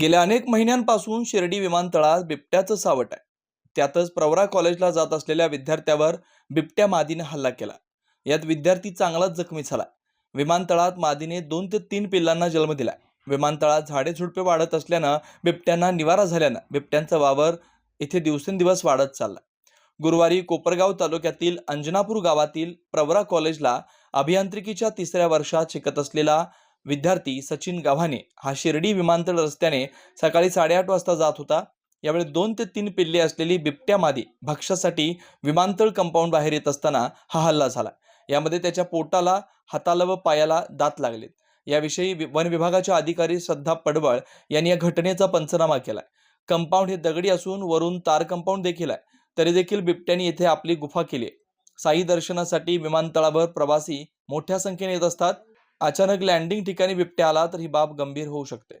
गेल्या अनेक महिन्यांपासून शिर्डी विमानतळात बिबट्याचं सावट आहे. त्यातच प्रवरा कॉलेजला जात असलेल्या विद्यार्थ्यावर बिबट्या मादीने हल्ला केला. यात विद्यार्थी चांगलाच जखमी झाला. विमानतळात मादीने दोन ते तीन पिल्लांना जन्म दिला. विमानतळात झाडे झुडपे वाढत असल्यानं बिबट्यांना निवारा झाल्यानं बिबट्यांचा वावर इथे दिवसेंदिवस वाढत चालला. गुरुवारी कोपरगाव तालुक्यातील अंजनापूर गावातील प्रवरा कॉलेजला अभियांत्रिकीच्या तिसऱ्या वर्षात शिकत असलेला विद्यार्थी सचिन गव्हाणे हा शिर्डी विमानतळ रस्त्याने सकाळी साडेआठ वाजता जात होता. यावेळी दोन ते तीन पिल्ले असलेली बिबट्या मादी भक्ष्यासाठी विमानतळ कंपाऊंड बाहेर येत असताना हा हल्ला झाला. यामध्ये त्याच्या पोटाला हाताला व पायाला दात लागलेत याविषयी वन विभागाच्या अधिकारी श्रद्धा पडवळ यांनी या घटनेचा पंचनामा केलाय कंपाऊंड हे दगडी असून वरून तार कंपाऊंड देखील आहे. तरी देखील बिबट्याने येथे आपली गुफा केली साई दर्शनासाठी विमानतळावर प्रवासी मोठ्या संख्येने येत असतात. अचानक लँडिंग ठिकाणी बिबट्या आला तर ही बाब गंभीर होऊ शकते.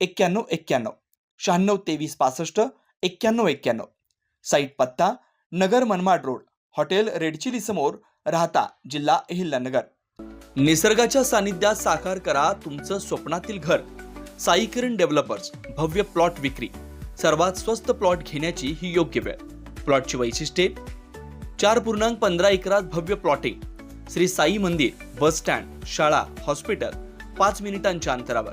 एक्क्याण्णव एक्क्याण्णव शहाण्णव तेवीस पासष्ट एक्क्याण्णव एक्क्याण्णव. साईट पत्ता Nagar Manmad road hotel red chilli समोर राहता जिल्हा अहिल्यानगर. निसर्गाच्या सानिध्यात साकार करा तुमचं स्वप्नातील घर. साई किरण डेव्हलपर्स भव्य प्लॉट विक्री. सर्वात स्वस्त प्लॉट घेण्याची ही योग्य वेळ. प्लॉटची वैशिष्ट्ये. चार पूर्णांक पंधरा एकरात भव्य प्लॉटिंग श्री साई मंदिर बस स्टँड शाळा हॉस्पिटल. पाच मिनिटांच्या अंतरावर.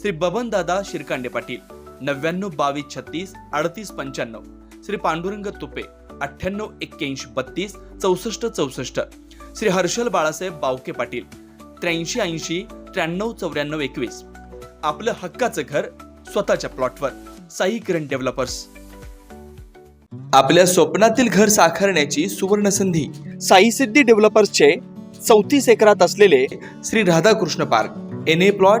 श्री बबन दादा शिरकांडे पाटील नव्याण्णव बावीस छत्तीस अडतीस पंच्याण्णव. श्री पांडुरंग तुपे अठ्ठ्याण्णव एक्क्याऐंशी बत्तीस चौसष्ट चौसष्ट. श्री हर्षल बाळासाहेब बावके पाटील त्र्याऐंशी ऐंशी त्र्याण्णव चौऱ्याण्णव एकवीस. आपलं हक्काचं घर स्वतःच्या प्लॉटवर. साई किरण डेव्हलपर्स. आपल्या स्वप्नातील घर साकारण्याची सुवर्ण संधी साई सिद्धी डेव्हलपर्सचे चौतीस एकरात असलेले Shri Radhakrishna park. N A plot